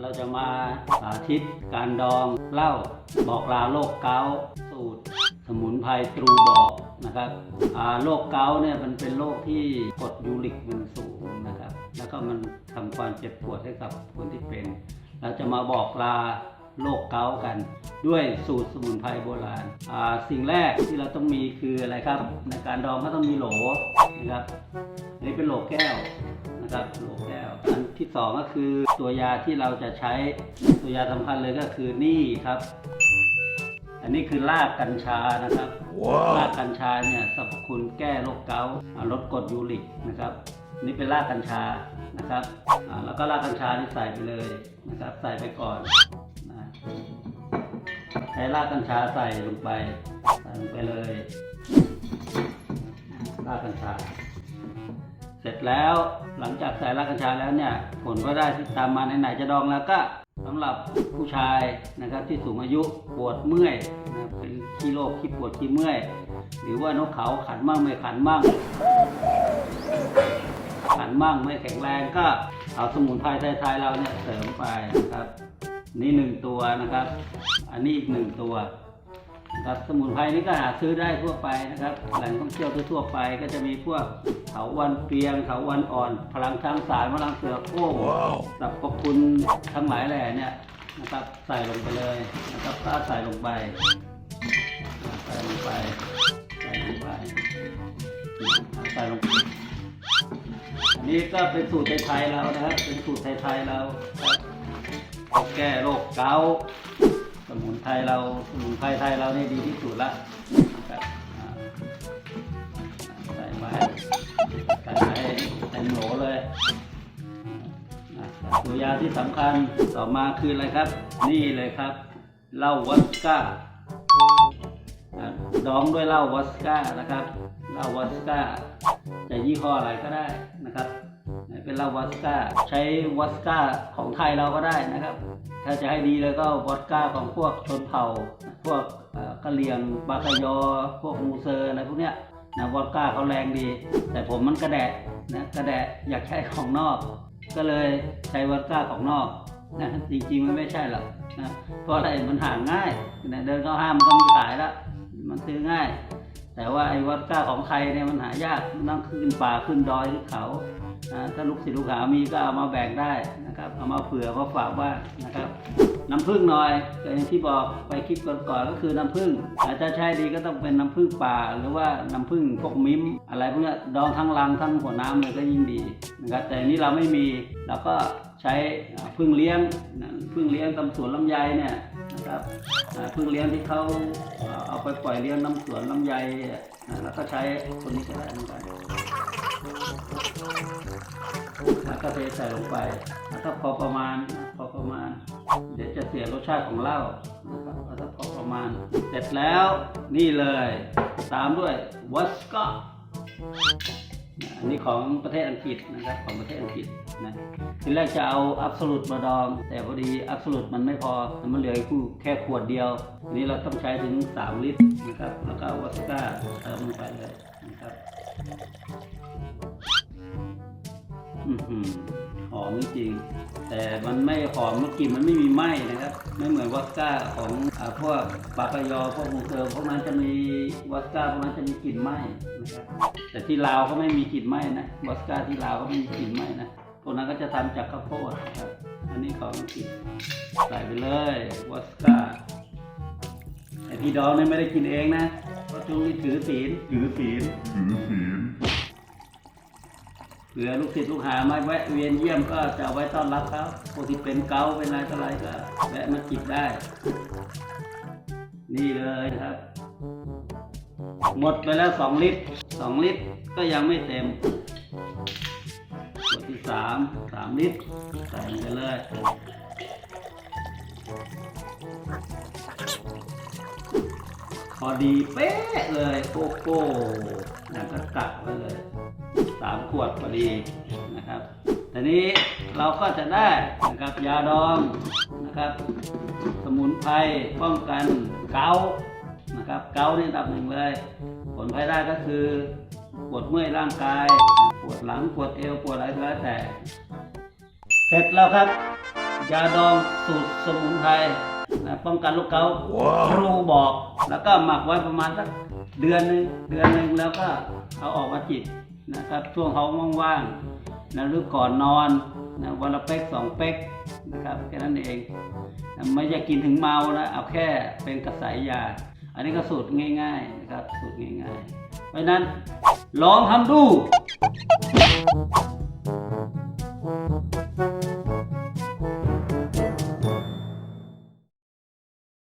เราจะมาสาธิตการดองเหล้าบอกลาโรคเกาต์สูตร สมุนไพรตรูบอกนะครับโรคเกาต์เนี่ยมันเป็นโรคที่กดยูริกมันสูงนะครับ แล้วก็มันทำความเจ็บปวดให้กับคนที่เป็น เราจะมาบอกลาโรคเกาต์กัน ด้วยสูตรสมุนไพรโบราณสิ่งแรกที่เราต้องมีคืออะไรครับ ในการดองก็ต้องมีโหลนะครับนนี้เป็นโหลแก้ว นะครับโหลแก้ว อันที่สองก็คือตัวยาที่เราจะใช้ตัวยาสำคัญเลยก็คือนี่ครับ อันนี้คือรากกัญชานะครับรากกัญชาเนี่ยสรรพคุณแก้โรคเกาต์อ่าลดกรดยูริกนะครับนี่เป็นรากกัญชานะครับอ่าแล้วก็รากกัญชานี่ใส่ไปเลยนะครับ ใส่ไปก่อนนะใช้รากกัญชาใส่ลงไปใส่ลงไปเลยรากกัญชา เสร็จแล้วหลังจากใส่รากกัญชาแล้วเนี่ยผลก็ได้ที่ตามมาไหนๆจะดองแล้วก็สำหรับผู้ชายนะครับที่สูงอายุปวดเมื่อยนะเป็นขี้โรคขี้ปวดขี้เมื่อย หรือว่านกเขาขันมั่งไม่ขันมั่ง ขันมั่งไม่แข็งแรงก็เอาสมุนไพรไทยๆเราเนี่ยเสริมไปนะครับ นี่หนึ่งตัวนะครับ อันนี้อีกหนึ่งตัว นะครับสมุนไพรนี่ก็หาซื้อได้ทั่วไปนะครับ แหล่งท่องเที่ยวทั่วๆไปก็จะมีพวกเถาวันเปียงเถาวันอ่อน พลังช้างสารพลังเสือโคร่งสรรพคุณทั้งหลายแหล่เนี่ยนะครับใส่ลงไปเลยนะครับถ้าใส่ลงไปใส่ลงไปใส่ลงไปใส่ลงไปอันนี้ก็เป็นสูตรไทยๆเรานะครับ เป็นสูตรไทยๆเราครับแก้โรคเกาต์ สมุนไพรเราสมุนไพรไทยเราเนี่ยดีที่สุดละนะครับอ่ใส่ไว้ใส่ไว้เต็มโหลเลยตัวยาที่สำคัญต่อมาคืออะไรครับ นี่เลยครับเหล้าวัสก้าดองด้วยเหล้าวอสก้านะครับเหล้าวอสก้าจะยี่ห้ออะไรก็ได้นะครับ เป็นเหล้าวอสก้า ใช้วอสก้าของไทยเราก็ได้นะครับ ถ้าจะให้ดีเลยก็วอสก้าของพวกชนเผ่า พวกกะเหรี่ยงบาคายอ พวกมูเซอร์อะไรพวกเนี้ยนะวอสก้าเขาแรงดี แต่ผมมันกระแดะนะกระแดะอยากใช้ของนอก ก็เลยใช้วอสก้าของนอกนะจริงๆมันไม่ใช่หรอกนะเพราะอะไรมันหาง่ายนะเดินเข้าห้างมันก็มีขายแล้วมันซื้อง่าย แต่ว่าไอ้วอดก้าของไทยเนี่ยมันหายากมันต้องขึ้นป่าขึ้นดอยขึ้นเขาถ้าลูกศิษย์ลูกหามีก็เอามาแบ่งได้นะครับ เอามาเผื่อมาฝากบ้างนะครับ น้ำผึ้งหน่อยอย่างที่บอกไปคลิปก่อนๆก็คือน้ำผึ้งอาจจะใช้ดีก็ต้องเป็นน้ำผึ้งป่า หรือว่าน้ำผึ้งพวกมิ้ม อะไรพวกนี้ดองทั้งรังทั้งหัวน้ำเลยก็ยิ่งดีนะครับแต่นี้เราไม่มีเราก็ใช้ผึ้งเลี้ยงผึ้งเลี้ยงตามสวนลำไยเนี่ย นะครับอ่าผึ้งเลี้ยงที่เขาเอาไปปล่อยเลี้ยงน้ำสวนลำไยแล้วก็ใช้คนนี้ก็ได้เหมือนกันแล้วก็เทใส่ลงไปแล้วก็พอประมาณพอประมาณ เดี๋ยวจะเสียรสชาติของเหล้านะครับแล้วก็พอประมาณ เสร็จแล้วนี่เลย ตามด้วยวอสก้า อันนี้ของประเทศอังกฤษนะครับของประเทศอังกฤษนะทีแรกจะเอาอับส l ูตมาดอง แต่พอดีอับส l ูตมันไม่พอ มันเหลือคู่แค่ขวดเดียว นี้เราต้องใช้ถึง 3 ลิตรนะครับ แล้วก็วอสก้าเติมลงไปเลยนะครับ หือหอมจริงๆแต่มันไม่หอมเมื่อกี้มันไม่มีไหม้นะครับ ไม่เหมือนวอสก้าของอาพวกปากายอพวกมูเซอร์พวกนั้นจะมีวอสก้าพวกนั้นจะมีกลิ่นไหม้นะครับแต่ที่ลาวเขาไม่มีกลิ่นไหม้นะวอสก้าที่ลาวเขาไม่มีกลิ่นไหม้นะพวกนั้นก็จะทำจากข้าวโพดนะครับอันนี้ของอังกฤษใส่ไปเลยวอสก้าไอพี่ดองเนี่ยไม่ได้กินเองนะเพราะช่วงนี้ถือศีลถือศีลถือศีลเผื่อลูกศิษย์ลูกหามาแวะเวียนเยี่ยมก็จะไว้ต้อนรับเขาพวกที่เป็นเกาเป็นอะไรต่ออะไรก็แวะมาจิบได้ นี่เลยครับ หมดไปแล้วสองลิตรสองลิตรก็ยังไม่เต็มขวดที่สามสามลิตรใส่ลงไปเลยพอดีเป๊ะเลยโกโก้แล้วก็กักไว้เลยามขวดพอดีนะครับทีนี้เราก็จะได้นะครับยาดองนะครับ สมุนไพรป้องกันเกาต์นะครับเกาต์นี่อันดับหนึ่งเลย ผลภายได้ก็คือปวดเมื่อยร่างกาย ปวดหลังปวดเอวปวดอะไรก็แล้วแต่ เสร็จแล้วครับ ยาดองสูตรสมุนไพรนะป้องกันโรคเกาต์ครูบอก แล้วก็หมักไว้ประมาณสักเดือนหนึ่งเดือนหนึ่งแล้วก็เอาออกมาจิบ นะครับช่วงเขาว่างๆนะหรือก่อนนอนนะวันละเป๊กสองเป๊กนะครับแค่นั้นเองนะไม่อยากกินถึงเมานะเอาแค่เป็นกระสายยา อันนี้ก็สูตรง่ายๆนะครับสูตรง่ายๆ เพราะนั้นลองทำดู